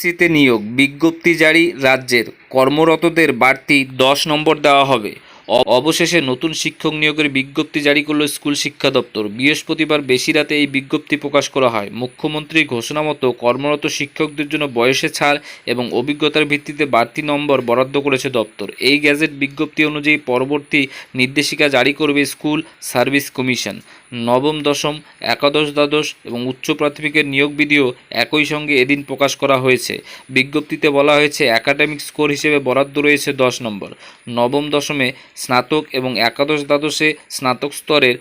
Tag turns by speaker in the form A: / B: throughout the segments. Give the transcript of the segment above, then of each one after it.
A: সিতে নিয়োগ, বিজ্ঞপ্তি জারি রাজ্যের কর্মরতদের বাড়তি দশ নম্বর দেওয়া হবে। অবশেষে নতুন শিক্ষক নিয়োগের বিজ্ঞপ্তি জারি করল স্কুল শিক্ষা দপ্তর। বৃহস্পতিবার বেশি রাতে এই বিজ্ঞপ্তি প্রকাশ করা হয়। মুখ্যমন্ত্রীর ঘোষণা মতো কর্মরত শিক্ষকদের জন্য বয়সে ছাড় এবং অভিজ্ঞতার ভিত্তিতে বাড়তি নম্বর বরাদ্দ করেছে দপ্তর। এই গ্যাজেট বিজ্ঞপ্তি অনুযায়ী পরবর্তী নির্দেশিকা জারি করবে স্কুল সার্ভিস কমিশন। নবম, দশম, একাদশ, দ্বাদশ এবং উচ্চ প্রাথমিকের নিয়োগ বিধিও একই সঙ্গে এদিন প্রকাশ করা হয়েছে। বিজ্ঞপ্তিতে বলা হয়েছে, একাডেমিক স্কোর হিসেবে বরাদ্দ রয়েছে দশ নম্বর। নবম, দশমে স্নাতক এবং একাদশ, দ্বাদশে স্নাতক স্তরের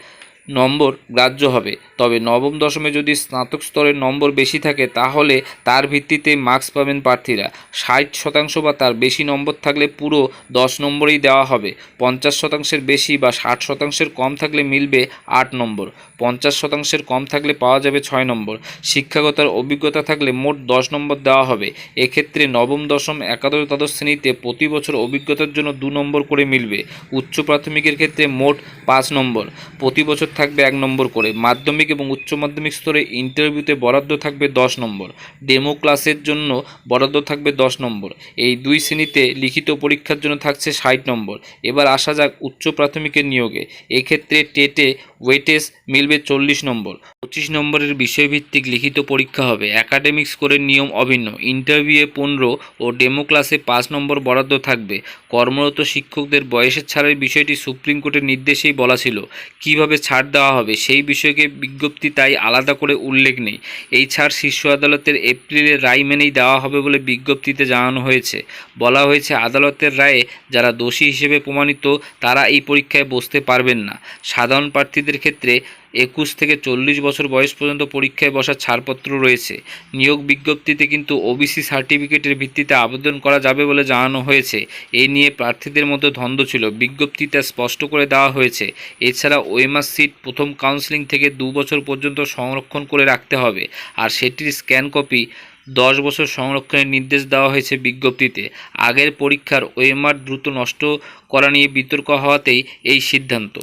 A: নম্বর গ্রাহ্য হবে। তবে নবম দশমে যদি স্নাতক স্তরের নম্বর বেশি থাকে, তাহলে তার ভিত্তিতে মার্কস পাবেন প্রার্থীরা। ষাট শতাংশ বা তার বেশি নম্বর থাকলে পুরো দশ নম্বরই দেওয়া হবে। পঞ্চাশ শতাংশের বেশি বা ষাট শতাংশের কম থাকলে মিলবে আট নম্বর। পঞ্চাশ শতাংশের কম থাকলে পাওয়া যাবে ছয় নম্বর। শিক্ষাগতার অভিজ্ঞতা থাকলে মোট দশ নম্বর দেওয়া হবে। এক্ষেত্রে নবম, দশম, একাদশ, দ্বাদশ শ্রেণীতে প্রতি বছর অভিজ্ঞতার জন্য দু নম্বর করে মিলবে। উচ্চ প্রাথমিকের ক্ষেত্রে মোট পাঁচ নম্বর। প্রতি বছর থাকবে এক নম্বর করে। মাধ্যমিক এবং উচ্চ মাধ্যমিক স্তরে ইন্টারভিউতে বরাদ্দ থাকবে দশ নম্বর। ডেমো ক্লাসের জন্য বরাদ্দ থাকবে দশ নম্বর। এই দুই শ্রেণীতে লিখিত পরীক্ষার জন্য থাকছে ষাট নম্বর। এবার আসা যাক উচ্চ প্রাথমিকের নিয়োগে। এক্ষেত্রে টেটে ওয়েটেজ মিলবে চল্লিশ নম্বর। পঁচিশ নম্বরের বিষয়ভিত্তিক লিখিত পরীক্ষা হবে। একাডেমিক স্কোরের নিয়ম অভিন্ন। ইন্টারভিউয়ে পনেরো ও ডেমো ক্লাসে পাঁচ নম্বর বরাদ্দ থাকবে। কর্মরত শিক্ষকদের বয়সের ছাড়ের বিষয়টি সুপ্রিম কোর্টের নির্দেশেই বলা ছিল। কীভাবে ছাড় দেওয়া হবে। সেই বিষয়কে বিজ্ঞপ্তি তাই আলাদা করে উল্লেখ নেই। এই ছাড় শীর্ষ আদালতের এপ্রিলের রায় মেনেই দেওয়া হবে বলে বিজ্ঞপ্তিতে জানানো হয়েছে। বলা হয়েছে, আদালতের রায়ে যারা দোষী হিসেবে প্রমাণিত, তারা এই পরীক্ষায় বসতে পারবেন না। সাধারণ প্রার্থীদের ক্ষেত্রে একুশ থেকে চল্লিশ বছর বয়স পর্যন্ত পরীক্ষায় বসার ছাড়পত্র রয়েছে। নিয়োগ বিজ্ঞপ্তিতে কিন্তু ওবিসি সার্টিফিকেটের ভিত্তিতে আবেদন করা যাবে বলে জানানো হয়েছে। এই নিয়ে প্রার্থীদের মধ্যে দ্বন্দ্ব ছিল। বিজ্ঞপ্তিতে স্পষ্ট করে দেওয়া হয়েছে। এছাড়া ওএমআর সিট প্রথম কাউন্সিলিং থেকে দু বছর পর্যন্ত সংরক্ষণ করে রাখতে হবে আর সেটির স্ক্যান কপি দশ বছর সংরক্ষণের নির্দেশ দেওয়া হয়েছে বিজ্ঞপ্তিতে। আগের পরীক্ষার ওয়েমার দ্রুত নষ্ট করা নিয়ে বিতর্ক হওয়াতেই এই সিদ্ধান্ত।